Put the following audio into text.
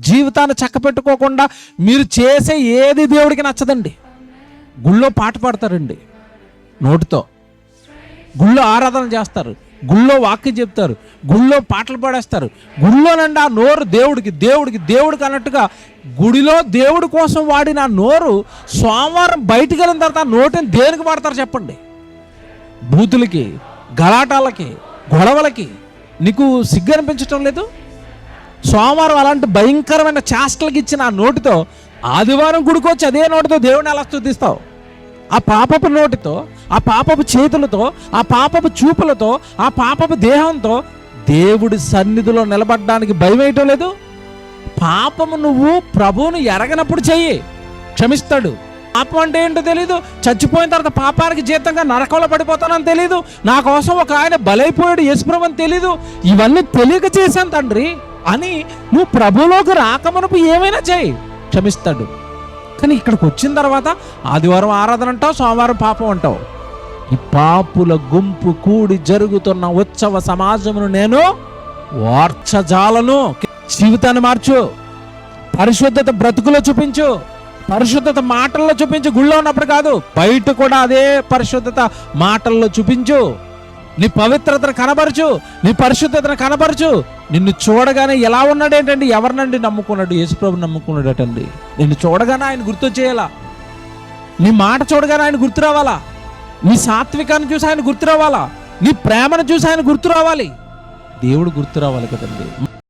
జీవితాన్ని చక్కపెట్టుకోకుండా మీరు చేసే ఏది దేవుడికి నచ్చదండి. గుళ్ళో పాట పాడతారండి. నోటితో. గుళ్ళో ఆరాధన చేస్తారు. గుళ్ళో వాక్యం చెప్తారు. గుళ్ళో పాటలు పాడేస్తారు. గుళ్ళోనండి ఆ నోరు దేవుడికి దేవుడికి దేవుడికి అన్నట్టుగా గుడిలో దేవుడి కోసం వాడిన ఆ నోరు సోమవారం బయటికి వెళ్ళిన తర్వాత నోటిని దేనికి వాడతారు చెప్పండి? బూతులకి గలాటాలకి గొడవలకి నీకు సిగ్గు అనిపించటం లేదు? సోమవారం అలాంటి భయంకరమైన చేష్టలకు ఇచ్చిన ఆ నోటితో ఆదివారం గుడికొచ్చి అదే నోటితో దేవుని ఎలా స్థుతిస్తావు? ఆ పాపపు నోటితో ఆ పాపపు చేతులతో ఆ పాపపు చూపులతో ఆ పాపపు దేహంతో దేవుడి సన్నిధిలో నిలబడడానికి భయం వేయటం లేదు? పాపము నువ్వు ప్రభువును ఎరగనప్పుడు చెయ్యి క్షమిస్తాడు. పాపం అంటే ఏంటో తెలియదు చచ్చిపోయిన తర్వాత పాపానికి జీతంగా నరకంలో పడిపోతానని తెలియదు నా కోసం ఒక ఆయన బలైపోయాడు యేసుప్రభు అని తెలీదు. ఇవన్నీ తెలియక చేశాను తండ్రి. అని నువ్వు ప్రభులోకి రాకమునపు ఏమైనా చేయి క్షమిస్తాడు. కానీ ఇక్కడికి వచ్చిన తర్వాత ఆదివారం ఆరాధన అంటావు సోమవారం పాపం అంటావు. ఈ పాపుల గుంపు కూడి జరుగుతున్న ఉత్సవ సమాజమును నేను వార్చజాలను. జీవితాన్ని మార్చు పరిశుద్ధత బ్రతుకులో చూపించు పరిశుద్ధత మాటల్లో చూపించు గుళ్ళో ఉన్నప్పుడు కాదు బయట కూడా అదే పరిశుద్ధత మాటల్లో చూపించు. నీ పవిత్రతను కనబరచు నీ పరిశుద్ధతను కనబరచు. నిన్ను చూడగానే ఎలా ఉన్నాడు ఏంటండి ఎవరినండి నమ్ముకున్నాడు? యేసుప్రభు నమ్ముకున్నాడటండి. నిన్ను చూడగానే ఆయన గుర్తు చేయాలా? నీ మాట చూడగానే ఆయన గుర్తు రావాలా? నీ సాత్వికాన్ని చూసి ఆయన గుర్తు రావాలా? నీ ప్రేమను చూసి ఆయన గుర్తు రావాలి? దేవుడు గుర్తు రావాలి కదండి.